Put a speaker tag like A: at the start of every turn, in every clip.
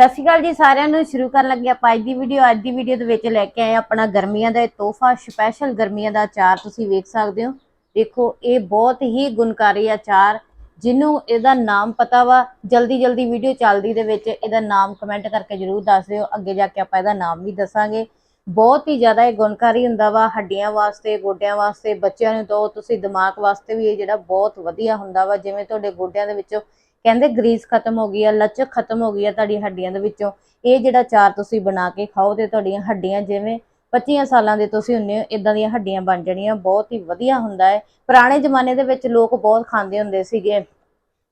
A: ਸਤਿ ਸ਼੍ਰੀ ਅਕਾਲ ਜੀ, ਸਾਰਿਆਂ ਨੂੰ ਸ਼ੁਰੂ ਕਰਨ ਲੱਗੇ ਆਪਾਂ ਅੱਜ ਦੀ ਵੀਡੀਓ ਅੱਜ ਦੀ ਵੀਡੀਓ ਦੇ ਵਿੱਚ ਲੈ ਕੇ ਆਏ ਆਪਣਾ ਗਰਮੀਆਂ ਦਾ ਇਹ ਤੋਹਫਾ ਸਪੈਸ਼ਲ ਗਰਮੀਆਂ ਦਾ ਅਚਾਰ, ਤੁਸੀਂ ਵੇਖ ਸਕਦੇ ਹੋ। ਦੇਖੋ, ਇਹ ਬਹੁਤ ਹੀ ਗੁਣਕਾਰੀ ਅਚਾਰ, ਜਿਹਨੂੰ ਇਹਦਾ ਨਾਮ ਪਤਾ ਵਾ, ਜਲਦੀ ਜਲਦੀ ਵੀਡੀਓ ਚੱਲਦੀ ਦੇ ਵਿੱਚ ਇਹਦਾ ਨਾਮ ਕਮੈਂਟ ਕਰਕੇ ਜਰੂਰ ਦੱਸ ਦਿਓ। ਅੱਗੇ ਜਾ ਕੇ ਆਪਾਂ ਇਹਦਾ ਨਾਮ ਵੀ ਦੱਸਾਂਗੇ। ਬਹੁਤ ਹੀ ਜ਼ਿਆਦਾ ਇਹ ਗੁਣਕਾਰੀ ਹੁੰਦਾ ਵਾ, ਹੱਡੀਆਂ ਵਾਸਤੇ, ਗੋਡਿਆਂ ਵਾਸਤੇ, ਬੱਚਿਆਂ ਨੂੰ ਦੋ, ਤੁਸੀਂ ਦਿਮਾਗ ਵਾਸਤੇ ਵੀ ਇਹ ਜਿਹੜਾ ਬਹੁਤ ਵਧੀਆ ਹੁੰਦਾ ਵਾ, ਜਿਵੇਂ ਤੁਹਾਡੇ ਗੋਡਿਆਂ ਦੇ ਵਿੱਚੋਂ ਕਹਿੰਦੇ ਗਰੀਸ ਖਤਮ ਹੋ ਗਈ ਆ, ਲਚਕ ਖਤਮ ਹੋ ਗਈ ਆ ਤੁਹਾਡੀ ਹੱਡੀਆਂ ਦੇ ਵਿੱਚੋਂ। ਇਹ ਜਿਹੜਾ ਚਾਰ ਤੁਸੀਂ ਬਣਾ ਕੇ ਖਾਓ ਤੇ ਤੁਹਾਡੀਆਂ ਹੱਡੀਆਂ ਜਿਵੇਂ 25 ਸਾਲਾਂ ਦੇ ਤੁਸੀਂ ਹੁੰਨੇ ਹੋ ਇਦਾਂ ਦੀਆਂ ਹੱਡੀਆਂ ਬਣ ਜਾਣੀਆਂ, ਬਹੁਤ ਹੀ ਵਧੀਆ ਹੁੰਦਾ ਹੈ। ਪੁਰਾਣੇ ਜ਼ਮਾਨੇ ਦੇ ਵਿੱਚ ਲੋਕ ਬਹੁਤ ਖਾਂਦੇ ਹੁੰਦੇ ਸੀਗੇ।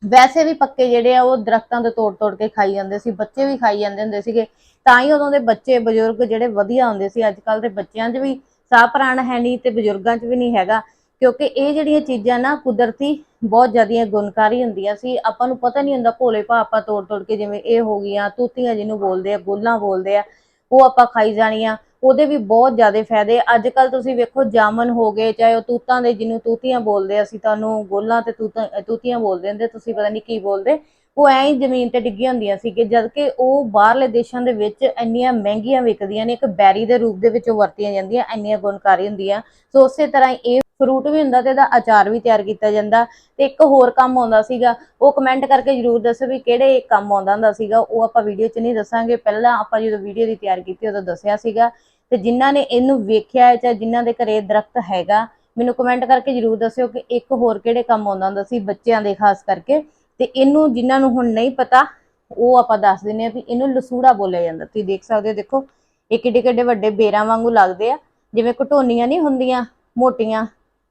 A: ਵੈਸੇ ਵੀ ਪੱਕੇ ਜਿਹੜੇ ਆ, ਉਹ ਦਰਖਤਾਂ ਤੋਂ ਤੋੜ ਤੋੜ ਕੇ ਖਾਈ ਜਾਂਦੇ ਸੀ, ਬੱਚੇ ਵੀ ਖਾਈ ਜਾਂਦੇ ਹੁੰਦੇ ਸੀਗੇ। ਤਾਂ ਹੀ ਉਦੋਂ ਦੇ ਬੱਚੇ, ਬਜ਼ੁਰਗ ਜਿਹੜੇ ਵਧੀਆ ਹੁੰਦੇ ਸੀ। ਅੱਜ ਕੱਲ ਦੇ ਬੱਚਿਆਂ 'ਚ ਵੀ ਸਾਹ ਪ੍ਰਾਣ ਹੈ ਨਹੀਂ ਤੇ ਬਜ਼ੁਰਗਾਂ 'ਚ ਵੀ ਨਹੀਂ ਹੈਗਾ। ਕਿਉਂਕਿ ਇਹ ਜਿਹੜੀਆਂ ਚੀਜ਼ਾਂ ਨਾ ਕੁਦਰਤੀ ਬਹੁਤ ਜ਼ਿਆਦੀਆਂ ਗੁਣਕਾਰੀ ਹੁੰਦੀਆਂ ਸੀ। ਆਪਾਂ ਨੂੰ ਪਤਾ ਨਹੀਂ ਹੁੰਦਾ ਭੋਲੇ ਭਾ ਆਪਾਂ ਤੋੜ ਤੋੜ ਕੇ ਜਿਵੇਂ ਇਹ ਹੋ ਗਈਆਂ, ਤੂਤੀਆਂ ਜਿਹਨੂੰ ਬੋਲਦੇ ਆ, ਗੋਲਾਂ ਬੋਲਦੇ ਆ, ਉਹ ਆਪਾਂ ਖਾਈ ਜਾਣੀਆਂ। ਉਹਦੇ ਵੀ ਬਹੁਤ ਜ਼ਿਆਦਾ ਫਾਇਦੇ। ਅੱਜ ਕੱਲ ਤੁਸੀਂ ਵੇਖੋ ਜਾਮਨ ਹੋ ਗਏ, ਚਾਹੇ ਉਹ ਤੂਤਾਂ ਦੇ ਜਿਹਨੂੰ ਤੂਤੀਆਂ ਬੋਲਦੇ ਅਸੀਂ, ਤੁਹਾਨੂੰ ਗੋਲਾਂ ਤੇ ਤੂਤਾਂ, ਤੂਤੀਆਂ ਬੋਲਦੇ ਹੁੰਦੇ, ਤੁਸੀਂ ਪਤਾ ਨਹੀਂ ਕੀ ਬੋਲਦੇ। ਉਹ ਐਂ ਹੀ ਜ਼ਮੀਨ ਤੇ ਡਿੱਗੀਆਂ ਹੁੰਦੀਆਂ ਸੀ ਕਿ ਜਦ ਕਿ ਉਹ ਬਾਹਰਲੇ ਦੇਸ਼ਾਂ ਦੇ ਵਿੱਚ ਇੰਨੀਆਂ ਮਹਿੰਗੀਆਂ ਵਿਕਦੀਆਂ ਨੇ, ਇੱਕ ਬੈਰੀ ਦੇ ਰੂਪ ਦੇ ਵਿੱਚ ਵਰਤੀਆਂ ਜਾਂਦੀਆਂ, ਇੰਨੀਆਂ ਗੁਣਕਾਰੀ ਹੁੰਦੀਆਂ। ਸੋ ਉਸੇ ਤਰ੍ਹਾਂ ਹੀ ਇਹ ਫਰੂਟ ਵੀ ਹੁੰਦਾ ਤੇ ਇਹਦਾ ਅਚਾਰ ਵੀ ਤਿਆਰ ਕੀਤਾ ਜਾਂਦਾ। ਤੇ ਇੱਕ ਹੋਰ ਕੰਮ ਆਉਂਦਾ ਸੀਗਾ, ਉਹ ਕਮੈਂਟ ਕਰਕੇ ਜਰੂਰ ਦੱਸੋ ਵੀ ਕਿਹੜੇ ਕੰਮ ਆਉਂਦਾ ਹੁੰਦਾ ਸੀਗਾ। ਉਹ ਆਪਾਂ ਵੀਡੀਓ 'ਚ ਨਹੀਂ ਦੱਸਾਂਗੇ। ਪਹਿਲਾਂ ਆਪਾਂ ਜਦੋਂ ਵੀਡੀਓ ਦੀ ਤਿਆਰ ਕੀਤੀ, ਉਦੋਂ ਦੱਸਿਆ ਸੀਗਾ। ਤੇ ਜਿਨ੍ਹਾਂ ਨੇ ਇਹਨੂੰ ਵੇਖਿਆ ਹੈ ਜਾਂ ਜਿਨ੍ਹਾਂ ਦੇ ਘਰੇ ਦਰਖਤ ਹੈਗਾ, ਮੈਨੂੰ ਕਮੈਂਟ ਕਰਕੇ ਜਰੂਰ ਦੱਸਿਓ ਕਿ ਇੱਕ ਹੋਰ ਕਿਹੜੇ ਕੰਮ ਆਉਂਦਾ ਹੁੰਦਾ ਸੀ ਬੱਚਿਆਂ ਦੇ, ਖਾਸ ਕਰਕੇ। ਤੇ ਇਹਨੂੰ ਜਿਨ੍ਹਾਂ ਨੂੰ ਹੁਣ ਨਹੀਂ ਪਤਾ, ਉਹ ਆਪਾਂ ਦੱਸ ਦਿੰਨੇ ਆ ਵੀ ਇਹਨੂੰ ਲਸੂੜਾ ਬੋਲਿਆ ਜਾਂਦਾ। ਤੁਸੀਂ ਦੇਖ ਸਕਦੇ ਹੋ, ਦੇਖੋ, ਇਹ ਕਿੱਡੇ ਕਿੱਡੇ ਵੱਡੇ ਬੇਰਾਂ ਵਾਂਗੂ ਲੱਗਦੇ ਆ, ਜਿਵੇਂ ਘਟੋਨੀਆਂ ਨਹੀਂ ਹੁੰਦੀਆਂ, ਮੋਟੀਆਂ,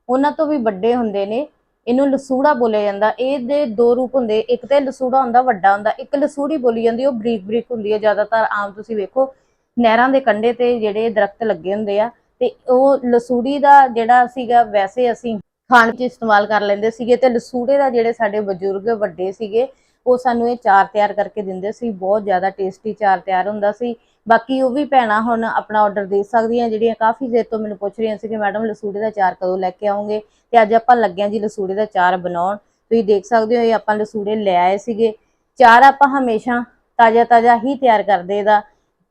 A: ਉਹਨਾਂ ਤੋਂ ਵੀ ਵੱਡੇ ਹੁੰਦੇ ਨੇ। ਇਹਨੂੰ ਲਸੂੜਾ ਬੋਲਿਆ ਜਾਂਦਾ। ਇਹਦੇ ਦੋ ਰੂਪ ਹੁੰਦੇ। ਇੱਕ ਤੇ ਲਸੂੜਾ ਹੁੰਦਾ, ਵੱਡਾ ਹੁੰਦਾ। ਇੱਕ ਲਸੂੜੀ ਬੋਲੀ ਜਾਂਦੀ, ਉਹ ਬਰੀਕ ਬਰੀਕ ਹੁੰਦੀ ਹੈ ਜ਼ਿਆਦਾਤਰ ਆਮ ਤੁਸੀਂ ਵੇਖੋ, ਨਹਿਰਾਂ ਦੇ ਕੰਢੇ ਤੇ ਜਿਹੜੇ ਦਰਖਤ ਲੱਗੇ ਹੁੰਦੇ ਆ, ਤੇ ਉਹ ਲਸੂੜੀ ਦਾ ਜਿਹੜਾ ਸੀਗਾ, ਵੈਸੇ ਅਸੀਂ ਖਾਣ 'ਚ ਇਸਤੇਮਾਲ ਕਰ ਲੈਂਦੇ ਸੀਗੇ ਤੇ ਲਸੂੜੇ ਦਾ ਜਿਹੜੇ ਸਾਡੇ ਬਜ਼ੁਰਗ ਵੱਡੇ ਸੀਗੇ, ਉਹ ਸਾਨੂੰ ਇਹ ਚਾਰ ਤਿਆਰ ਕਰਕੇ ਦਿੰਦੇ ਸੀ, ਬਹੁਤ ਜ਼ਿਆਦਾ ਟੇਸਟੀ ਚਾਰ ਤਿਆਰ ਹੁੰਦਾ ਸੀ। ਬਾਕੀ ਉਹ ਵੀ ਭੈਣਾਂ ਹੁਣ ਆਪਣਾ ਆਰਡਰ ਦੇ ਸਕਦੀਆਂ, ਜਿਹੜੀਆਂ ਕਾਫੀ ਦੇਰ ਤੋਂ ਮੈਨੂੰ ਪੁੱਛ ਰਹੀਆਂ ਸੀ ਕਿ ਮੈਡਮ ਲਸੂੜੇ ਦਾ ਚਾਰ ਕਦੋਂ ਲੈ ਕੇ ਆਉਂਗੇ ਤੇ ਅੱਜ ਆਪਾਂ ਲੱਗਿਆ ਜੀ ਲਸੂੜੇ ਦਾ ਚਾਰ ਬਣਾਉਣ। ਤੁਸੀਂ ਦੇਖ ਸਕਦੇ ਹੋ, ਇਹ ਆਪਾਂ ਲਸੂੜੇ ਲੈ ਆਏ ਸੀਗੇ। ਚਾਰ ਆਪਾਂ ਹਮੇਸ਼ਾ ਤਾਜ਼ਾ ਤਾਜ਼ਾ ਹੀ ਤਿਆਰ ਕਰਦੇ ਇਹਦਾ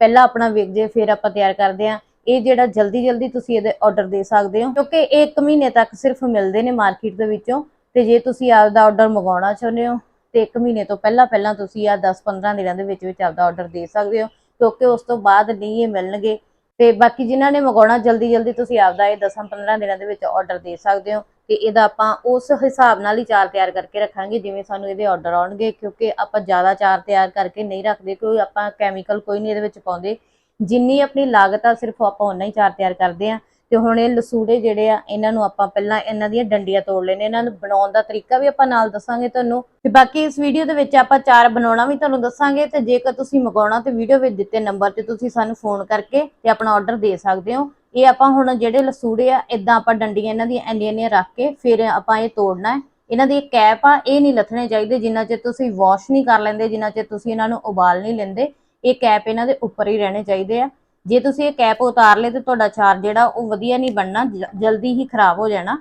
A: ਪਹਿਲਾਂ ਆਪਣਾ ਵੇਖ ਜੇ ਫਿਰ ਆਪਾਂ ਤਿਆਰ ਕਰਦੇ ਆ ਇਹ ਜਿਹੜਾ ਜਲਦੀ ਜਲਦੀ ਤੁਸੀਂ ਇਹਦੇ ਆਰਡਰ ਦੇ ਸਕਦੇ ਹੋ, ਕਿਉਂਕਿ ਇਹ 1 ਮਹੀਨੇ ਤੱਕ ਸਿਰਫ ਮਿਲਦੇ ਨੇ ਮਾਰਕੀਟ ਦੇ ਵਿੱਚੋਂ, ਤੇ ਜੇ ਤੁਸੀਂ ਆਪਦਾ ਆਰਡਰ ਮੰਗਾਉਣਾ ਚਾਹੁੰਦੇ ਹੋ, ਤੇ 1 ਮਹੀਨੇ ਤੋਂ ਪਹਿਲਾਂ ਪਹਿਲਾਂ ਤੁਸੀਂ ਆ 10-15 ਦਿਨਾਂ ਦੇ ਵਿੱਚ ਵਿੱਚ ਆਪਦਾ ਆਰਡਰ ਦੇ ਸਕਦੇ ਹੋ, ਕਿਉਂਕਿ ਉਸ ਤੋਂ ਬਾਅਦ ਨਹੀਂ ਇਹ ਮਿਲਣਗੇ। ਤੇ ਬਾਕੀ ਜਿਨ੍ਹਾਂ ਨੇ ਮੰਗਾਉਣਾ ਜਲਦੀ ਜਲਦੀ ਤੁਸੀਂ ਆਪਦਾ ਇਹ 10-15 ਦਿਨਾਂ ਦੇ ਵਿੱਚ ਆਰਡਰ ਦੇ ਸਕਦੇ ਹੋ, ਤੇ ਇਹਦਾ ਆਪਾਂ ਉਸ ਹਿਸਾਬ ਨਾਲ ਹੀ ਚਾਰ ਤਿਆਰ ਕਰਕੇ ਰੱਖਾਂਗੇ, ਜਿਵੇਂ ਸਾਨੂੰ ਇਹਦੇ ਆਰਡਰ ਆਉਣਗੇ, ਕਿਉਂਕਿ ਆਪਾਂ ਜ਼ਿਆਦਾ ਚਾਰ ਤਿਆਰ ਕਰਕੇ ਨਹੀਂ ਰੱਖਦੇ, ਕੋਈ ਆਪਾਂ ਕੈਮੀਕਲ ਕੋਈ ਨਹੀਂ ਇਹਦੇ ਵਿੱਚ ਪਾਉਂਦੇ। ਜਿੰਨੀ ਆਪਣੀ ਲਾਗਤ ਆ, ਸਿਰਫ ਆਪਾਂ ਉਹਨਾਂ ਹੀ ਚਾਰ ਤਿਆਰ ਕਰਦੇ ਆ। ਤੇ ਹੁਣ ਇਹ ਲਸੂੜੇ ਜਿਹੜੇ ਆ, ਇਹਨਾਂ ਨੂੰ ਆਪਾਂ ਪਹਿਲਾਂ ਇਹਨਾਂ ਦੀਆਂ ਡੰਡੀਆਂ ਤੋੜ ਲੈਣੇ ਇਹਨਾਂ ਨੂੰ ਬਣਾਉਣ ਦਾ ਤਰੀਕਾ ਵੀ ਆਪਾਂ ਨਾਲ ਦੱਸਾਂਗੇ ਤੁਹਾਨੂੰ। ਤੇ ਬਾਕੀ ਇਸ ਵੀਡੀਓ ਦੇ ਵਿੱਚ ਆਪਾਂ ਚਾਰ ਬਣਾਉਣਾ ਵੀ ਤੁਹਾਨੂੰ ਦੱਸਾਂਗੇ। ਤੇ ਜੇਕਰ ਤੁਸੀਂ ਮੰਗਾਉਣਾ ਤੇ ਵੀਡੀਓ ਵਿੱਚ ਦਿੱਤੇ ਨੰਬਰ ਤੇ ਤੁਸੀਂ ਸਾਨੂੰ ਫੋਨ ਕਰਕੇ ਤੇ ਆਪਣਾ ਆਰਡਰ ਦੇ ਸਕਦੇ ਹੋ। ਇਹ ਆਪਾਂ ਹੁਣ ਜਿਹੜੇ ਲਸੂੜੇ ਆ ਇਦਾਂ ਆਪਾਂ ਡੰਡੀਆਂ ਇਹਨਾਂ ਦੀਆਂ ਇੰਨੀਆਂ ਇੰਨੀਆਂ ਰੱਖ ਕੇ ਫਿਰ ਆਪਾਂ ਇਹ ਤੋੜਨਾ ਹੈ। ਇਹਨਾਂ ਦੀ ਕੈਪ ਆ, ਇਹ ਨਹੀਂ ਲੱਥਣੇ ਚਾਹੀਦੇ। ਜਿੰਨਾ ਚਿਰ ਤੁਸੀਂ ਵਾਸ਼ ਨਹੀਂ ਕਰ ਲੈਂਦੇ, ਜਿੰਨਾ ਚਿਰ ਤੁਸੀਂ ਇਹਨਾਂ ਨੂੰ ਉਬਾਲ ਨਹੀਂ ਲੈਂਦੇ ਇਹ ਕੈਪ ਇਹਨਾਂ ਦੇ ਉੱਪਰ ਹੀ ਰਹਿਣੇ ਚਾਹੀਦੇ ਆ। ਜੇ ਤੁਸੀਂ ਇਹ ਕੈਪ ਉਤਾਰ ਲਏ ਤੇ ਤੁਹਾਡਾ ਚਾਰ ਜਿਹੜਾ ਉਹ ਵਧੀਆ ਨਹੀਂ ਬਣਨਾ, ਜ- ਜਲਦੀ ਹੀ ਖਰਾਬ ਹੋ ਜਾਣਾ।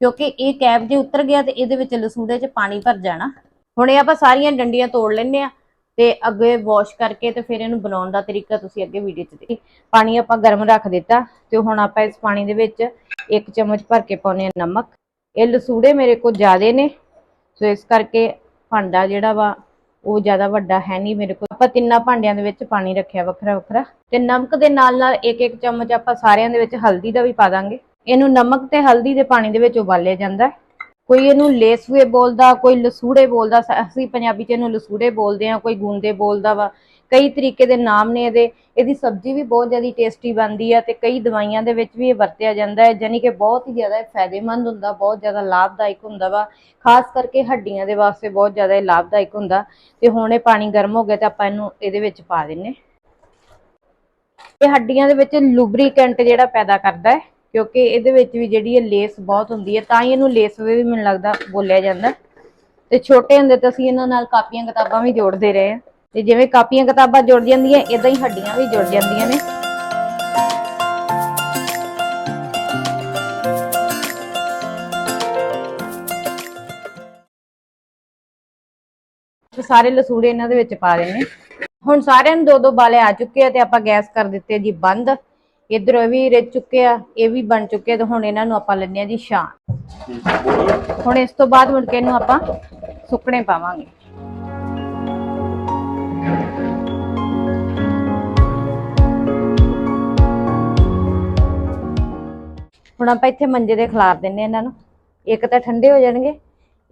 A: ਕਿਉਂਕਿ ਇਹ ਕੈਪ ਜੇ ਉਤਰ ਗਿਆ ਤੇ ਇਹਦੇ ਵਿੱਚ ਲਸੂੜੇ 'ਚ ਪਾਣੀ ਭਰ ਜਾਣਾ। ਹੁਣ ਇਹ ਆਪਾਂ ਸਾਰੀਆਂ ਡੰਡੀਆਂ ਤੋੜ ਲੈਣੇ ਆ ਤੇ ਅੱਗੇ ਵਾਸ਼ ਕਰਕੇ ਤੇ ਫਿਰ ਇਹਨੂੰ ਬਣਾਉਣ ਦਾ ਤਰੀਕਾ ਤੁਸੀਂ ਅੱਗੇ ਵੀਡੀਓ 'ਚ ਦੇਖੀ। ਪਾਣੀ ਆਪਾਂ ਗਰਮ ਰੱਖ ਦਿੱਤਾ ਤੇ ਹੁਣ ਆਪਾਂ ਇਸ ਪਾਣੀ ਦੇ ਵਿੱਚ ਇੱਕ ਚਮਚ ਭਰ ਕੇ ਪਾਉਨੇ ਆ ਨਮਕ। ਇਹ ਲਸੂੜੇ ਮੇਰੇ ਕੋਲ ਜ਼ਿਆਦੇ ਨੇ, ਸੋ ਇਸ ਕਰਕੇ ਭਾਂਡਾ ਜਿਹੜਾ ਵਾ ਉਹ ਜ਼ਿਆਦਾ ਵੱਡਾ ਹੈ ਨਹੀਂ ਮੇਰੇ ਕੋਲ। ਆਪਾਂ ਤਿੰਨਾਂ ਭਾਂਡਿਆਂ ਦੇ ਵਿੱਚ ਪਾਣੀ ਰੱਖਿਆ ਵੱਖਰਾ ਵੱਖਰਾ। ਤੇ ਨਮਕ ਦੇ ਨਾਲ ਨਾਲ ਇੱਕ ਇੱਕ ਚਮਚ ਆਪਾਂ ਸਾਰਿਆਂ ਦੇ ਵਿੱਚ ਹਲਦੀ ਦਾ ਵੀ ਪਾ ਦਾਂਗੇ। ਇਹਨੂੰ ਨਮਕ ਤੇ ਹਲਦੀ ਦੇ ਪਾਣੀ ਦੇ ਵਿੱਚ ਉਬਾਲਿਆ ਜਾਂਦਾ ਕੋਈ ਇਹਨੂੰ ਲੇਸੂਏ ਬੋਲਦਾ, ਕੋਈ ਲਸੂੜੇ ਬੋਲਦਾ। ਅਸੀਂ ਪੰਜਾਬੀ ਚ ਇਹਨੂੰ ਲਸੂੜੇ ਬੋਲਦੇ ਆ ਕੋਈ ਗੁੰਦੇ ਬੋਲਦਾ ਵਾ। ਕਈ ਤਰੀਕੇ ਦੇ ਨਾਮ ਨੇ ਇਹਦੇ, ਇਹਦੀ ਸਬਜ਼ੀ ਵੀ ਬਹੁਤ ਜ਼ਿਆਦਾ ਟੇਸਟੀ ਬਣਦੀ ਆ ਤੇ ਕਈ ਦਵਾਈਆਂ ਦੇ ਵਿੱਚ ਵੀ ਇਹ ਵਰਤਿਆ ਜਾਂਦਾ ਹੈ ਜਾਨੀ ਕਿ ਬਹੁਤ ਹੀ ਜ਼ਿਆਦਾ ਫਾਇਦੇਮੰਦ ਹੁੰਦਾ, ਬਹੁਤ ਜ਼ਿਆਦਾ ਲਾਭਦਾਇਕ ਹੁੰਦਾ ਵਾ, ਖਾਸ ਕਰਕੇ ਹੱਡੀਆਂ ਦੇ ਵਾਸਤੇ ਬਹੁਤ ਜ਼ਿਆਦਾ ਇਹ ਲਾਭਦਾਇਕ ਹੁੰਦਾ। ਤੇ ਹੁਣ ਇਹ ਪਾਣੀ ਗਰਮ ਹੋ ਗਿਆ ਤੇ ਆਪਾਂ ਇਹਨੂੰ ਇਹਦੇ ਵਿੱਚ ਪਾ ਦਿੰਨੇ ਇਹ ਹੱਡੀਆਂ ਦੇ ਵਿੱਚ ਲੂਬਰੀਕੈਂਟ ਜਿਹੜਾ ਪੈਦਾ ਕਰਦਾ ਹੈ, ਕਿਉਂਕਿ ਇਹਦੇ ਵਿੱਚ ਵੀ ਜਿਹੜੀ ਇਹ ਲੇਸ ਬਹੁਤ ਹੁੰਦੀ ਹੈ, ਤਾਂ ਹੀ ਇਹਨੂੰ ਲੇਸ ਲੇਸਵੇ ਵੀ ਮੈਨੂੰ ਲੱਗਦਾ ਬੋਲਿਆ ਜਾਂਦਾ। ਤੇ ਛੋਟੇ ਹੁੰਦੇ ਤਾਂ ਅਸੀਂ ਇਹਨਾਂ ਨਾਲ ਕਾਪੀਆਂ ਕਿਤਾਬਾਂ ਵੀ ਜੋੜਦੇ ਰਹੇ ਹਾਂ। ਤੇ ਜਿਵੇਂ ਕਾਪੀਆਂ ਕਿਤਾਬਾਂ ਜੁੜ ਜਾਂਦੀਆਂ ਇਦਾਂ ਹੀ ਹੱਡੀਆਂ ਵੀ ਜੁੜ ਜਾਂਦੀਆਂ ਨੇ। ਸਾਰੇ ਲਸੂੜੇ ਇਹਨਾਂ ਦੇ ਵਿੱਚ ਪਾ ਦੇਣੇ ਹੁਣ ਸਾਰਿਆਂ ਨੂੰ ਦੋ ਦੋ ਬਾਲੇ ਆ ਚੁੱਕੇ ਆ ਤੇ ਆਪਾਂ ਗੈਸ ਕਰ ਦਿੱਤੇ ਜੀ ਬੰਦ। ਇਧਰ ਵੀ ਰਿੱਝ ਚੁੱਕੇ ਆ ਇਹ ਵੀ ਬਣ ਚੁੱਕੇ ਤੇ ਹੁਣ ਇਹਨਾਂ ਨੂੰ ਆਪਾਂ ਲੈਣੇ ਆ ਜੀ ਛਾਣ। ਹੁਣ ਇਸ ਤੋਂ ਬਾਅਦ ਮੁੜ ਕੇ ਇਹਨੂੰ ਆਪਾਂ ਸੁੱਕਣੇ ਪਾਵਾਂਗੇ। ਹੁਣ ਆਪਾਂ ਇੱਥੇ ਮੰਜੇ ਦੇ ਖਿਲਾਰ ਦਿੰਨੇ ਇਹਨਾਂ ਨੂੰ। ਇੱਕ ਤਾਂ ਠੰਡੇ ਹੋ ਜਾਣਗੇ,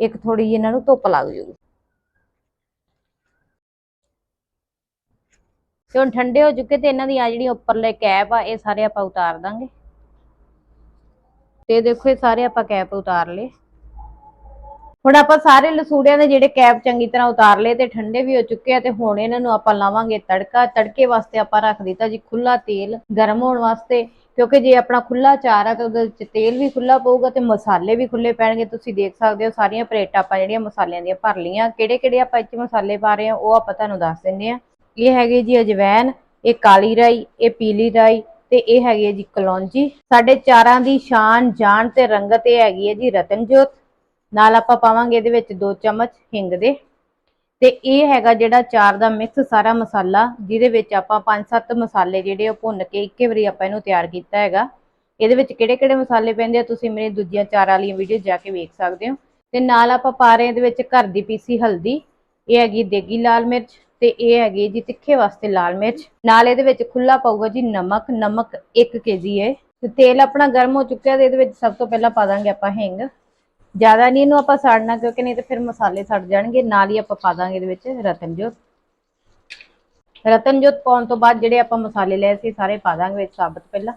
A: ਇੱਕ ਥੋੜੀ ਜਿਹੀ ਇਹਨਾਂ ਨੂੰ ਧੁੱਪ ਲੱਗ ਜੂਗੀ। ਤੇ ਹੁਣ ਠੰਡੇ ਹੋ ਚੁੱਕੇ ਤੇ ਇਹਨਾਂ ਦੀ ਆ ਜਿਹੜੀ ਉੱਪਰਲੇ ਕੈਪ ਆ, ਇਹ ਸਾਰੇ ਆਪਾਂ ਉਤਾਰ ਦਾਂਗੇ। ਤੇ ਦੇਖੋ, ਇਹ ਸਾਰੇ ਆਪਾਂ ਕੈਪ ਉਤਾਰ ਲਏ। ਹੁਣ ਆਪਾਂ ਸਾਰੇ ਲਸੂੜਿਆਂ ਦੇ ਜਿਹੜੇ ਕੈਪ ਚੰਗੀ ਤਰ੍ਹਾਂ ਉਤਾਰ ਲਏ ਤੇ ਠੰਡੇ ਵੀ ਹੋ ਚੁੱਕੇ ਆ ਤੇ ਹੁਣ ਇਹਨਾਂ ਨੂੰ ਆਪਾਂ ਲਾਵਾਂਗੇ ਤੜਕਾ। ਤੜਕੇ ਵਾਸਤੇ ਆਪਾਂ ਰੱਖ ਦਿੱਤਾ ਜੀ ਖੁੱਲਾ ਤੇਲ ਗਰਮ ਹੋਣ ਵਾਸਤੇ, ਕਿਉਂਕਿ ਜੇ ਆਪਣਾ ਖੁੱਲਾ ਚਾਰ ਆ ਤਾਂ ਉਹਦੇ ਵਿੱਚ ਤੇਲ ਵੀ ਖੁੱਲਾ ਪਊਗਾ ਤੇ ਮਸਾਲੇ ਵੀ ਖੁੱਲੇ ਪੈਣਗੇ। ਤੁਸੀਂ ਦੇਖ ਸਕਦੇ ਹੋ ਸਾਰੀਆਂ ਪਲੇਟਾਂ ਆਪਾਂ ਜਿਹੜੀਆਂ ਮਸਾਲਿਆਂ ਦੀਆਂ ਭਰ ਲਈਆਂ। ਕਿਹੜੇ ਕਿਹੜੇ ਆਪਾਂ ਇੱਥੇ ਮਸਾਲੇ ਪਾ ਰਹੇ ਆ ਉਹ ਆਪਾਂ ਤੁਹਾਨੂੰ ਦੱਸ ਦਿੰਦੇ ਆ ਇਹ ਹੈਗੇ ਜੀ ਅਜਵੈਨ, ਇਹ ਕਾਲੀ ਰਾਈ, ਇਹ ਪੀਲੀ ਰਾਈ ਤੇ ਇਹ ਹੈਗੀ ਹੈ ਜੀ ਕਲੌਂਜੀ। ਸਾਡੇ ਚਾਰਾਂ ਦੀ ਸ਼ਾਨ, ਜਾਨ ਤੇ ਰੰਗਤ ਇਹ ਹੈਗੀ ਹੈ ਜੀ ਰਤਨਜੋਤ। ਨਾਲ ਆਪਾਂ ਪਾਵਾਂਗੇ ਇਹਦੇ ਵਿੱਚ 2 ਚਮਚ ਹਿੰਗ ਦੇ। ਤੇ ਇਹ ਹੈਗਾ ਜਿਹੜਾ ਚਾਰ ਦਾ ਮਿਕਸ ਸਾਰਾ ਮਸਾਲਾ, ਜਿਹਦੇ ਵਿੱਚ ਆਪਾਂ 5-7 ਮਸਾਲੇ ਜਿਹੜੇ ਉਹ ਭੁੰਨ ਕੇ ਇੱਕੇ ਵਾਰੀ ਆਪਾਂ ਇਹਨੂੰ ਤਿਆਰ ਕੀਤਾ ਹੈਗਾ। ਇਹਦੇ ਵਿੱਚ ਕਿਹੜੇ-ਕਿਹੜੇ ਮਸਾਲੇ ਪੈਂਦੇ ਆ ਤੁਸੀਂ ਮੇਰੇ ਦੂਜੀਆਂ ਚਾਰ ਵਾਲੀਆਂ ਵੀਡੀਓ ਜਾ ਕੇ ਵੇਖ ਸਕਦੇ ਹੋ। ਤੇ ਨਾਲ ਆਪਾਂ ਪਾ ਰਹੇ ਇਹਦੇ ਵਿੱਚ ਘਰ ਦੀ ਪੀਸੀ ਹਲਦੀ, ਇਹ ਹੈਗੀ ਦੇਗੀ ਲਾਲ ਮਿਰਚ ਤੇ ਇਹ ਹੈਗੀ ਜੀ ਤਿੱਖੇ ਵਾਸਤੇ ਲਾਲ ਮਿਰਚ। ਨਾਲ ਇਹਦੇ ਵਿੱਚ ਖੁੱਲਾ ਪਊਗਾ ਜੀ ਨਮਕ ਨਮਕ 1 ਕੇਜੀ ਹੈ ਤੇ ਤੇਲ ਆਪਣਾ ਗਰਮ ਹੋ ਚੁੱਕਿਆ ਤੇ ਇਹਦੇ ਵਿੱਚ ਸਭ ਤੋਂ ਪਹਿਲਾਂ ਪਾ ਦਾਂਗੇ ਆਪਾਂ ਹਿੰਗ। ਜ਼ਿਆਦਾ ਨਹੀਂ ਇਹਨੂੰ ਆਪਾਂ ਸਾੜਨਾ ਕਿਉਂਕਿ ਨਹੀਂ ਤੇ ਫਿਰ ਮਸਾਲੇ ਸੜ ਜਾਣਗੇ, ਨਾਲ ਹੀ ਆਪਾਂ ਪਾ ਦਾਂਗੇ ਇਹਦੇ ਵਿੱਚ ਰਤਨਜੋਤ। ਰਤਨਜੋਤ ਪਾਉਣ ਤੋਂ ਬਾਅਦ ਜਿਹੜੇ ਆਪਾਂ ਮਸਾਲੇ ਲਏ ਸੀ, ਸਾਰੇ ਪਾ ਦਾਂਗੇ ਵਿੱਚ ਸਾਬਤ ਪਹਿਲਾਂ।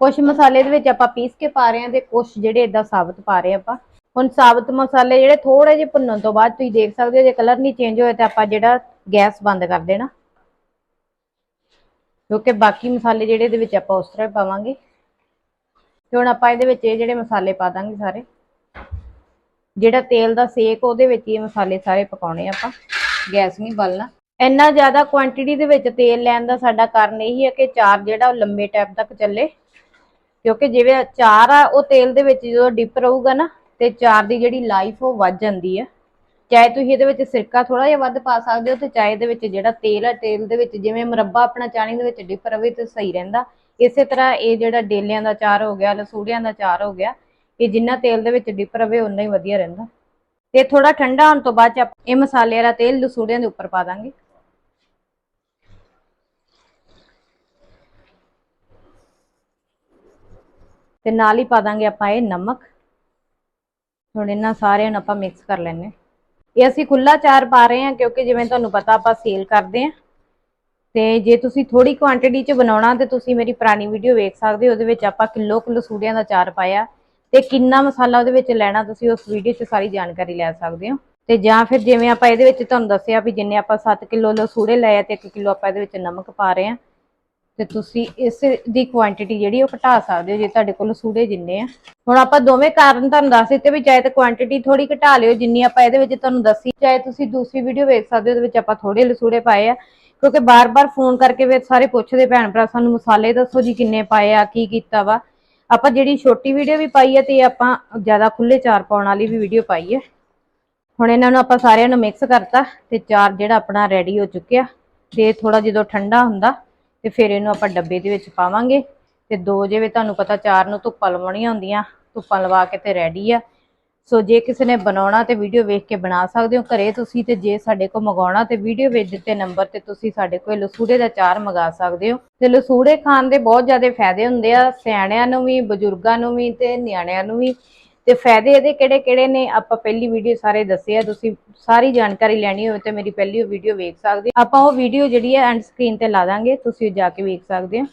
A: ਕੁਝ ਮਸਾਲੇ ਦੇ ਵਿੱਚ ਆਪਾਂ ਪੀਸ ਕੇ ਪਾ ਰਹੇ ਹਾਂ ਤੇ ਕੁਝ ਜਿਹੜੇ ਇਦਾਂ ਸਾਬਤ ਪਾ ਰਹੇ ਹਾਂ ਆਪਾਂ। ਹੁਣ ਸਾਬਤ ਮਸਾਲੇ ਜਿਹੜੇ ਥੋੜੇ ਜਿਹੇ ਭੁੰਨਣ ਤੋਂ ਬਾਅਦ ਤੁਸੀਂ ਦੇਖ ਸਕਦੇ ਹੋ, ਜੇ ਕਲਰ ਨਹੀਂ ਚੇਂਜ ਹੋਇਆ ਤਾਂ ਆਪਾਂ ਜਿਹੜਾ ਗੈਸ ਬੰਦ ਕਰ ਦੇਣਾ। ਕਿਉਂਕਿ ਬਾਕੀ ਮਸਾਲੇ ਜਿਹੜੇ ਇਹਦੇ ਵਿੱਚ ਆਪਾਂ ਉਸ ਤਰ੍ਹਾਂ ਪਾਵਾਂਗੇ। ਤੇ ਹੁਣ ਆਪਾਂ ਇਹਦੇ ਵਿੱਚ ਇਹ ਜਿਹੜੇ ਮਸਾਲੇ ਪਾ ਦਾਂਗੇ ਸਾਰੇ। ਜਿਹੜਾ ਤੇਲ ਦਾ ਸੇਕ, ਉਹਦੇ ਵਿੱਚ ਇਹ ਮਸਾਲੇ ਸਾਰੇ ਪਕਾਉਣੇ ਆਪਾਂ, ਗੈਸ ਨਹੀਂ ਬਲਣਾ। ਇੰਨਾ ਜ਼ਿਆਦਾ ਕੁਆਂਟੀਟੀ ਦੇ ਵਿੱਚ ਤੇਲ ਲੈਣ ਦਾ ਸਾਡਾ ਕਾਰਨ ਇਹ ਹੈ ਕਿ ਚਾਰ ਜਿਹੜਾ ਉਹ ਲੰਬੇ ਟਾਈਮ ਤੱਕ ਚੱਲੇ। ਕਿਉਂਕਿ ਜਿਵੇਂ ਚਾਰ ਆ, ਉਹ ਤੇਲ ਦੇ ਵਿੱਚ ਜਦੋਂ ਡਿਪ ਰਹੂਗਾ ਨਾ, ਤੇ ਚਾਰ ਦੀ ਜਿਹੜੀ ਲਾਈਫ ਉਹ ਵੱਧ ਜਾਂਦੀ ਹੈ ਚਾਹੇ ਤੁਸੀਂ ਇਹਦੇ ਵਿੱਚ ਸਿਰਕਾ ਥੋੜਾ ਜਿਹਾ ਵੱਧ ਪਾ ਸਕਦੇ ਹੋ ਤੇ ਚਾਹੇ ਇਹਦੇ ਵਿੱਚ ਜਿਹੜਾ ਤੇਲ ਹੈ ਤੇਲ ਦੇ ਵਿੱਚ ਜਿਵੇਂ ਮੁਰੱਬਾ ਆਪਣਾ ਚਾਣੀ ਦੇ ਵਿੱਚ ਡਿਪ ਰਵੇ ਤੇ ਸਹੀ ਰਹਿੰਦਾ। ਇਸੇ ਤਰ੍ਹਾਂ ਇਹ ਜਿਹੜਾ ਡੇਲਿਆਂ ਦਾ ਚਾਰ ਹੋ ਗਿਆ, ਲਸੂੜਿਆਂ ਦਾ ਚਾਰ ਹੋ ਗਿਆ, ਇਹ ਜਿੰਨਾ ਤੇਲ ਦੇ ਵਿੱਚ ਡਿਪ ਰਵੇ ਉਨਾ ਹੀ ਵਧੀਆ ਰਹਿੰਦਾ। ਤੇ ਥੋੜਾ ਠੰਡਾ ਹੋਣ ਤੋਂ ਬਾਅਦ ਚ ਆਪਾਂ ਇਹ ਮਸਾਲੇ ਵਾਲਾ ਤੇਲ ਲਸੂੜਿਆਂ ਦੇ ਉੱਪਰ ਪਾ ਦਾਂਗੇ। ਤੇ ਨਾਲ ਹੀ ਪਾ ਦਾਂਗੇ ਆਪਾਂ ਇਹ ਨਮਕ। ਹੁਣ ਇਹਨਾਂ ਸਾਰਿਆਂ ਨੂੰ ਆਪਾਂ ਮਿਕਸ ਕਰ ਲੈਣੇ ਇਹ ਅਸੀਂ ਖੁੱਲਾ ਚਾਰ ਪਾ ਰਹੇ ਹਾਂ, ਕਿਉਂਕਿ ਜਿਵੇਂ ਤੁਹਾਨੂੰ ਪਤਾ ਆਪਾਂ ਸੇਲ ਕਰਦੇ ਹਾਂ। ਤੇ ਜੇ ਤੁਸੀਂ ਥੋੜੀ ਕੁਆਂਟੀਟੀ ਚ ਬਣਾਉਣਾ ਤੇ ਤੁਸੀਂ ਮੇਰੀ ਪੁਰਾਣੀ ਵੀਡੀਓ ਵੇਖ ਸਕਦੇ ਹੋ, ਉਹਦੇ ਵਿੱਚ ਆਪਾਂ ਕਿਲੋ ਕਿਲੋ ਸੂੜਿਆਂ ਦਾ ਚਾਰ ਪਾਇਆ ਤੇ ਕਿੰਨਾ ਮਸਾਲਾ ਉਹਦੇ ਵਿੱਚ ਲੈਣਾ ਤੁਸੀਂ ਉਸ ਵੀਡੀਓ 'ਚ ਸਾਰੀ ਜਾਣਕਾਰੀ ਲੈ ਸਕਦੇ ਹੋ। ਤੇ ਜਾਂ ਫਿਰ ਜਿਵੇਂ ਆਪਾਂ ਇਹਦੇ ਵਿੱਚ ਤੁਹਾਨੂੰ ਦੱਸਿਆ ਵੀ ਜਿੰਨੇ ਆਪਾਂ 7 ਕਿਲੋ ਲਸੂੜੇ ਲਏ ਆ ਤੇ 1 ਕਿਲੋ ਆਪਾਂ ਇਹਦੇ ਵਿੱਚ ਨਮਕ ਪਾ ਰਹੇ ਆ ਤੇ ਤੁਸੀਂ ਇਸ ਦੀ ਕੁਆਂਟੀਟੀ ਜਿਹੜੀ ਉਹ ਘਟਾ ਸਕਦੇ ਹੋ ਜੇ ਤੁਹਾਡੇ ਕੋਲ ਲਸੂੜੇ ਜਿੰਨੇ ਆ। ਹੁਣ ਆਪਾਂ ਦੋਵੇਂ ਕਾਰਨ ਤੁਹਾਨੂੰ ਦੱਸ ਦਿੱਤੇ ਵੀ ਚਾਹੇ ਤਾਂ ਕੁਆਂਟੀਟੀ ਥੋੜੀ ਘਟਾ ਲਿਓ, ਜਿੰਨੀ ਆਪਾਂ ਇਹਦੇ ਵਿੱਚ ਤੁਹਾਨੂੰ ਦੱਸੀ, ਚਾਹੇ ਤੁਸੀਂ ਦੂਸਰੀ ਵੀਡੀਓ ਵੇਖ ਸਕਦੇ ਹੋ, ਉਹਦੇ ਵਿੱਚ ਆਪਾਂ ਥੋੜੇ ਲਸੂੜੇ ਪਾਏ ਆ। ਕਿਉਂਕਿ ਬਾਰ-ਬਾਰ ਫੋਨ ਕਰਕੇ ਵੀ ਸਾਰੇ ਪੁੱਛਦੇ, ਭੈਣ ਭਰਾ, ਸਾਨੂੰ ਮਸਾਲੇ ਦੱਸੋ ਜੀ ਕਿੰਨੇ ਪਾਏ ਆ, ਕੀ ਕੀਤਾ ਵਾ? ਆਪਾਂ ਜਿਹੜੀ ਛੋਟੀ ਵੀਡੀਓ ਵੀ ਪਾਈ ਹੈ ਤੇ ਆਪਾਂ ਜ਼ਿਆਦਾ ਖੁੱਲੇ ਚਾਰ ਪਾਉਣ ਵਾਲੀ ਵੀ ਵੀਡੀਓ ਪਾਈ ਹੈ ਹੁਣ ਇਹਨਾਂ ਨੂੰ ਆਪਾਂ ਸਾਰਿਆਂ ਨੂੰ ਮਿਕਸ ਕਰਤਾ ਤੇ ਚਾਰ ਜਿਹੜਾ ਆਪਣਾ ਰੈਡੀ ਹੋ ਚੁੱਕਿਆ। ਤੇ ਥੋੜਾ ਜਦੋਂ ਠੰਡਾ ਹੁੰਦਾ ਤੇ ਫਿਰ ਇਹਨੂੰ ਆਪਾਂ ਡੱਬੇ ਦੇ ਵਿੱਚ ਪਾਵਾਂਗੇ ਤੇ ਦੋ ਜਿਵੇਂ ਤੁਹਾਨੂੰ ਪਤਾ ਚਾਰ ਨੂੰ ਧੁੱਪਾਂ ਲਵਾਉਣੀਆਂ ਹੁੰਦੀਆਂ, ਧੁੱਪਾਂ ਲਵਾ ਕੇ ਤੇ ਰੈਡੀ ਆ। ਸੋ ਜੇ ਕਿਸੇ ਨੇ ਬਣਾਉਣਾ ਤੇ ਵੀਡੀਓ ਵੇਖ ਕੇ ਬਣਾ ਸਕਦੇ ਹੋ, ਘਰੇ ਤੁਸੀਂ ਤੇ ਜੇ ਸਾਡੇ ਕੋਲ ਮੰਗਾਉਣਾ ਤੇ ਵੀਡੀਓ ਵਿੱਚ ਦਿੱਤੇ ਨੰਬਰ ਤੇ ਤੁਸੀਂ ਸਾਡੇ ਕੋਲ ਲਸੂੜੇ ਦਾ ਚਾਰ ਮੰਗਾ ਸਕਦੇ ਹੋ। ਤੇ ਲਸੂੜੇ ਖਾਣ ਦੇ ਬਹੁਤ ਜ਼ਿਆਦਾ ਫਾਇਦੇ ਹੁੰਦੇ ਆ, ਸਿਆਣਿਆਂ ਨੂੰ ਵੀ, ਬਜ਼ੁਰਗਾਂ ਨੂੰ ਵੀ ਤੇ ਨਿਆਣਿਆਂ ਨੂੰ ਵੀ। ਤੇ ਫਾਇਦੇ ਇਹਦੇ ਕਿਹੜੇ ਕਿਹੜੇ ਨੇ? ਆਪਾਂ ਪਹਿਲੀ ਵੀਡੀਓ ਸਾਰੇ ਦੱਸੇ ਆ, ਤੁਸੀਂ ਸਾਰੀ ਜਾਣਕਾਰੀ ਲੈਣੀ ਹੋਵੇ ਤੇ ਮੇਰੀ ਪਹਿਲੀ ਵੀਡੀਓ ਵੇਖ ਸਕਦੇ ਹੋ। ਆਪਾਂ ਉਹ ਵੀਡੀਓ ਜਿਹੜੀ ਹੈ ਐਂਡ ਸਕਰੀਨ ਤੇ ਲਾ ਦਾਂਗੇ, ਤੁਸੀਂ ਜਾ ਕੇ ਵੇਖ ਸਕਦੇ ਹੋ।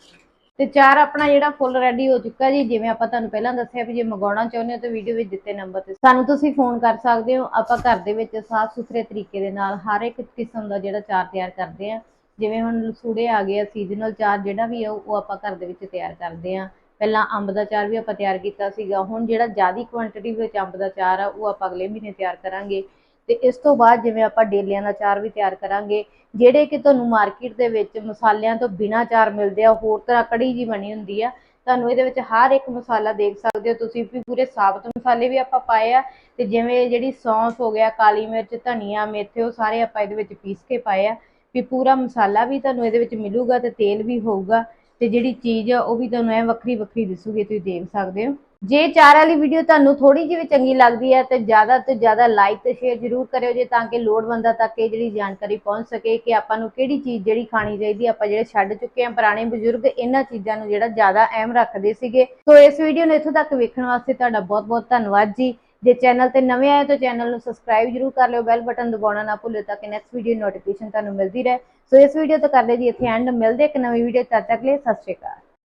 A: ਤੇ ਚਾਰ ਆਪਣਾ ਜਿਹੜਾ ਫੁੱਲ ਰੈਡੀ ਹੋ ਚੁੱਕਾ ਜੀ, ਜਿਵੇਂ ਆਪਾਂ ਤੁਹਾਨੂੰ ਪਹਿਲਾਂ ਦੱਸਿਆ ਵੀ ਜੇ ਮੰਗਾਉਣਾ ਚਾਹੁੰਦੇ ਹੋ ਤਾਂ ਵੀਡੀਓ ਵਿੱਚ ਦਿੱਤੇ ਨੰਬਰ ਤੇ। ਸਾਨੂੰ ਤੁਸੀਂ ਫੋਨ ਕਰ ਸਕਦੇ ਹੋ, ਆਪਾਂ ਘਰ ਦੇ ਵਿੱਚ ਸਾਫ਼ ਸੁਥਰੇ ਤਰੀਕੇ ਦੇ ਨਾਲ ਹਰ ਇੱਕ ਕਿਸਮ ਦਾ ਜਿਹੜਾ ਚਾਰ ਤਿਆਰ ਕਰਦੇ ਆ ਜਿਵੇਂ ਹੁਣ ਲਸੂੜੇ ਆ ਗਏ ਆ ਸੀਜ਼ਨਲ ਚਾਰ ਜਿਹੜਾ ਵੀ ਆ, ਉਹ ਆਪਾਂ ਘਰ ਦੇ ਵਿੱਚ ਤਿਆਰ ਕਰਦੇ ਆ ਪਹਿਲਾਂ ਅੰਬ ਦਾ ਚਾਰ ਵੀ ਆਪਾਂ ਤਿਆਰ ਕੀਤਾ ਸੀਗਾ, ਹੁਣ ਜਿਹੜਾ ਜ਼ਿਆਦੀ ਕੁਆਂਟੀਟੀ ਵਿੱਚ ਅੰਬ ਦਾ ਚਾਰ ਆ, ਉਹ ਆਪਾਂ ਅਗਲੇ ਮਹੀਨੇ ਤਿਆਰ ਕਰਾਂਗੇ। ਤੇ ਇਸ ਤੋਂ ਬਾਅਦ ਜਿਵੇਂ ਆਪਾਂ ਡੇਲਿਆਂ ਦਾ ਚਾਰ ਵੀ ਤਿਆਰ ਕਰਾਂਗੇ, ਜਿਹੜੇ ਕਿ ਤੁਹਾਨੂੰ ਮਾਰਕੀਟ ਦੇ ਵਿੱਚ ਮਸਾਲਿਆਂ ਤੋਂ ਬਿਨਾਂ ਚਾਰ ਮਿਲਦੇ ਆ ਹੋਰ ਤਰ੍ਹਾਂ ਕੜੀ ਜੀ ਬਣੀ ਹੁੰਦੀ ਆ, ਤੁਹਾਨੂੰ ਇਹਦੇ ਵਿੱਚ ਹਰ ਇੱਕ ਮਸਾਲਾ ਦੇਖ ਸਕਦੇ ਹੋ ਤੁਸੀਂ, ਵੀ ਪੂਰੇ ਸਾਬਤ ਮਸਾਲੇ ਵੀ ਆਪਾਂ ਪਾਏ ਆ, ਤੇ ਜਿਵੇਂ ਜਿਹੜੀ ਸੌਂਫ ਹੋ ਗਿਆ, ਕਾਲੀ ਮਿਰਚ, ਧਨੀਆ, ਮੇਥੇ, ਉਹ ਸਾਰੇ ਆਪਾਂ ਇਹਦੇ ਵਿੱਚ ਪੀਸ ਕੇ ਪਾਏ ਆ, ਵੀ ਪੂਰਾ ਮਸਾਲਾ ਵੀ ਤੁਹਾਨੂੰ ਇਹਦੇ ਵਿੱਚ ਮਿਲੂਗਾ ਤੇ ਤੇਲ ਵੀ ਹੋਊਗਾ, ਤੇ ਜਿਹੜੀ ਚੀਜ਼ ਆ ਉਹ ਵੀ ਤੁਹਾਨੂੰ ਐ ਵੱਖਰੀ ਵੱਖਰੀ ਦਿਸੂਗੀ, ਤੁਸੀਂ ਦੇਖ ਸਕਦੇ ਹੋ। ਜੇ ਚਾਰ ਵਾਲੀ ਵੀਡੀਓ ਤੁਹਾਨੂੰ ਥੋੜੀ ਜਿਹੀ ਵੀ ਚੰਗੀ ਲੱਗਦੀ ਹੈ ਤੇ ਜ਼ਿਆਦਾ ਤੋਂ ਜ਼ਿਆਦਾ ਲਾਈਕ ਤੇ ਸ਼ੇਅਰ ਜ਼ਰੂਰ ਕਰਿਓ ਜੇ ਤਾਂ ਕਿ ਲੋੜਵੰਦਾਂ ਤੱਕ ਇਹ ਜਿਹੜੀ ਜਾਣਕਾਰੀ ਪਹੁੰਚ ਸਕੇ ਕਿ ਆਪਾਂ ਨੂੰ ਕਿਹੜੀ ਚੀਜ਼ ਜਿਹੜੀ ਖਾਣੀ ਚਾਹੀਦੀ ਆਪਾਂ ਜਿਹੜੇ ਛੱਡ ਚੁੱਕੇ ਆ ਪੁਰਾਣੇ ਬਜ਼ੁਰਗ, ਇਹਨਾਂ ਚੀਜ਼ਾਂ ਨੂੰ ਜਿਹੜਾ ਜ਼ਿਆਦਾ ਅਹਿਮ ਰੱਖਦੇ ਸੀਗੇ। ਸੋ ਇਸ ਵੀਡੀਓ ਨੂੰ ਇੱਥੋਂ ਤੱਕ ਵੇਖਣ ਵਾਸਤੇ ਤੁਹਾਡਾ ਬਹੁਤ ਬਹੁਤ ਧੰਨਵਾਦ ਜੀ। ਜੇ ਚੈਨਲ ਤੇ ਨਵੇਂ ਆਏ ਤਾਂ ਚੈਨਲ ਨੂੰ ਸਬਸਕ੍ਰਾਈਬ ਜ਼ਰੂਰ ਕਰ ਲਿਓ ਬੈਲ ਬਟਨ ਦਬਾਉਣਾ ਨਾ ਭੁੱਲਿਓ ਤਾਂ ਕਿ ਨੈਕਸਟ ਵੀਡੀਓ ਨੋਟੀਫਿਕੇਸ਼ਨ ਤੁਹਾਨੂੰ ਮਿਲਦੀ ਰਹੇ। ਸੋ ਇਸ ਵੀਡੀਓ ਤੋਂ ਕਰਦੇ ਜੀ ਇੱਥੇ ਐਂਡ ਮਿਲਦੇ ਇੱਕ ਨਵੀਂ ਵੀਡੀਓ ਤਦ ਤੱਕ ਲਈ ਸਤਿ ਸ਼੍ਰੀ ਅਕਾਲ।